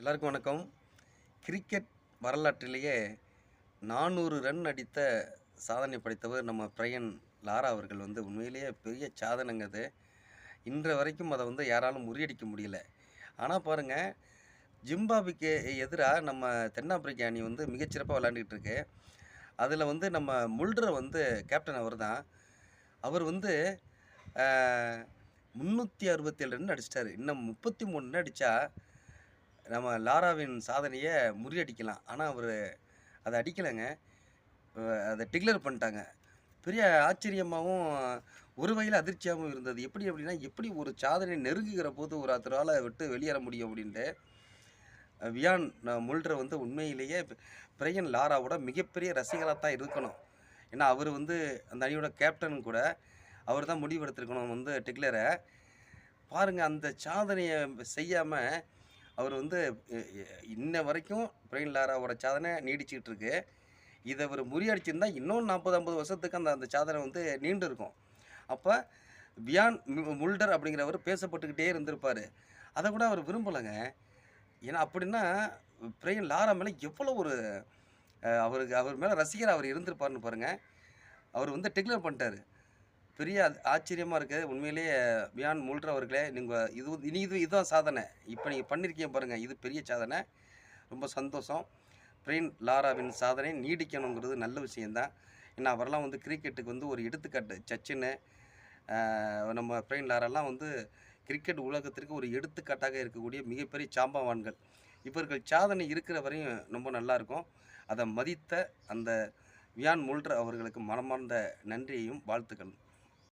எல்லாருக்கும் வணக்கம். கிரிக்கெட் வரலாற்றிலேயே நானூறு ரன் அடித்த சாதனை படைத்தவர் நம்ம பிரையன் லாரா அவர்கள் வந்து உண்மையிலேயே பெரிய சாதனைங்க அது. இன்று வரைக்கும் அதை வந்து யாராலும் முறியடிக்க முடியல. ஆனால் பாருங்கள் ஜிம்பாபுக்கு எதிராக நம்ம தென்னாப்பிரிக்க அணி வந்து மிகச்சிறப்பாக விளாண்டுக்கிட்டு இருக்கு. அதில் வந்து நம்ம முல்டரை வந்து கேப்டன் அவர் தான் அவர் வந்து முந்நூற்றி அறுபத்தேழு ரன் அடிச்சிட்டாரு. இன்னும் முப்பத்தி மூணு ரன் அடித்தா நம்ம லாராவின் சாதனையை முறியடிக்கலாம். ஆனால் அவர் அதை அடிக்கலைங்க. அதை டிக்ளேர் பண்ணிட்டாங்க. பெரிய ஆச்சரியமாகவும் ஒரு வகையில் அதிர்ச்சியாகவும் இருந்தது. எப்படி அப்படின்னா எப்படி ஒரு சாதனை நெருங்குகிற போது ஒரு ஒருத்தரால் விட்டு வெளியேற முடியும் அப்படின்ட்டு வியான் அஹ் வந்து உண்மையிலேயே பிரையன் லாராவோட மிகப்பெரிய ரசிகராக தான் இருக்கணும். ஏன்னா அவர் வந்து அந்த அணியோட கேப்டன் கூட அவர் தான் முடிவெடுத்திருக்கணும் வந்து டிக்ளரை. பாருங்கள் அந்த சாதனையை செய்யாமல் அவர் வந்து இன்ன வரைக்கும் பிரெயின் லாராவோட சாதனை நீடிச்சிக்கிட்டு இருக்கு இதை அவர் முறியடிச்சிருந்தா இன்னும் நாற்பது ஐம்பது வருஷத்துக்கு அந்த அந்த சாதனை வந்து நீண்டு இருக்கும் அப்போ பியான் முல்டர் அப்படிங்கிறவர் பேசப்பட்டுக்கிட்டே இருந்திருப்பார். அதை கூட அவர் விரும்பலைங்க. ஏன்னா அப்படின்னா பிரெயின் லாரா மேலே எவ்வளோ ஒரு அவருக்கு அவர் மேலே ரசிகர் அவர் இருந்திருப்பார்னு பாருங்கள் அவர் வந்து டிக்ளேர் பண்ணிட்டாரு. பெரிய ஆச்சரியமாக இருக்குது உண்மையிலேயே பியான் முல்டர் அவர்களே நீங்கள் இது இனி இது இதுதான் சாதனை. இப்போ நீங்கள் பண்ணியிருக்கீங்க பாருங்கள் இது பெரிய சாதனை. ரொம்ப சந்தோஷம். பிரெயின் லாராவின் சாதனை நீடிக்கணுங்கிறது நல்ல விஷயந்தான் ஏன்னா அவரெல்லாம் வந்து கிரிக்கெட்டுக்கு வந்து ஒரு எடுத்துக்காட்டு. சச்சின்னு நம்ம பிரெயின் லாரெல்லாம் வந்து கிரிக்கெட் உலகத்திற்கு ஒரு எடுத்துக்காட்டாக இருக்கக்கூடிய மிகப்பெரிய சாம்பவான்கள். இவர்கள் சாதனை இருக்கிற வரையும் ரொம்ப நல்லா இருக்கும். அதை மதித்த அந்த வியான் முல்டர் அவர்களுக்கு மனமார்ந்த நன்றியையும் வாழ்த்துக்கள்.